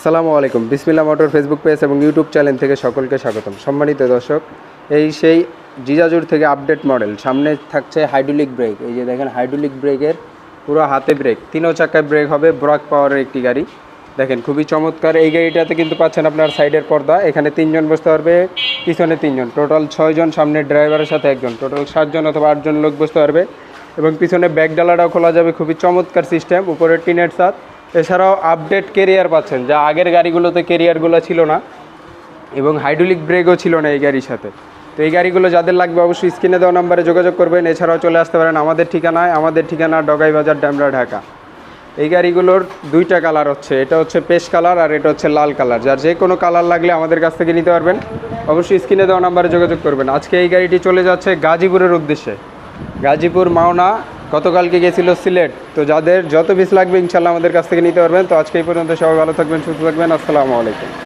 আসসালামু আলাইকুম। Bismillah motor Facebook page এবং ইউটিউব চ্যানেল থেকে সকলকে স্বাগতম। সম্মানিত দর্শক, এই সেই জিজাজুর থেকে আপডেট মডেল, সামনে থাকছে হাইড্রোলিক ব্রেক। এই যে দেখেন, হাইড্রোলিক ব্রেকের পুরো হাতে ব্রেক, তিনও চাকায় ব্রেক হবে, ব্রক পাওয়ারের একটি গাড়ি। দেখেন, খুবই চমৎকার। এই গাড়িটাতে কিন্তু পাচ্ছেন আপনার সাইডের পর্দা, এখানে তিনজন বসতে পারবে, পিছনে তিনজন। টোটাল ছয়জন সামনে ড্রাইভারের সাথে একজন, টোটাল সাতজন অথবা আটজন লোক বসতে পারবে। এবং পিছনে ব্যাক ডালাটাও খোলা যাবে, খুবই চমৎকার সিস্টেম উপরে টিনের সাথ এছাড়াও আপডেট কেরিয়ার পাচ্ছেন, যা আগের গাড়িগুলোতে কেরিয়ারগুলো ছিল না, এবং হাইড্রোলিক ব্রেকও ছিল না এই গাড়ির সাথে। তো এই গাড়িগুলো যাদের লাগবে অবশ্যই স্ক্রিনে দেওয়া নাম্বারে যোগাযোগ করবেন, এছাড়াও চলে আসতে পারেন আমাদের ঠিকানায়, আমাদের ঠিকানা ডগাই বাজার, ড্যামরা, ঢাকা। এই গাড়িগুলোর দুইটা কালার হচ্ছে, এটা হচ্ছে পেশ কালার আর এটা হচ্ছে লাল কালার যার যে কোনো কালার লাগলে আমাদের কাছ থেকে নিতে পারবেন। অবশ্যই স্ক্রিনে দেওয়া নাম্বারে যোগাযোগ করবেন। আজকে এই গাড়িটি চলে যাচ্ছে গাজীপুরের উদ্দেশ্যে। গাজীপুর, মাওনা গতকালকে গেছিল সিলেট। তো যাদের যত পিস লাগবে ইনশাল্লাহ আমাদের কাছ থেকে নিতে পারবেন। তো আজকে এই পর্যন্ত সবাই ভালো থাকবেন, সুস্থ থাকবেন। আসসালামু আলাইকুম।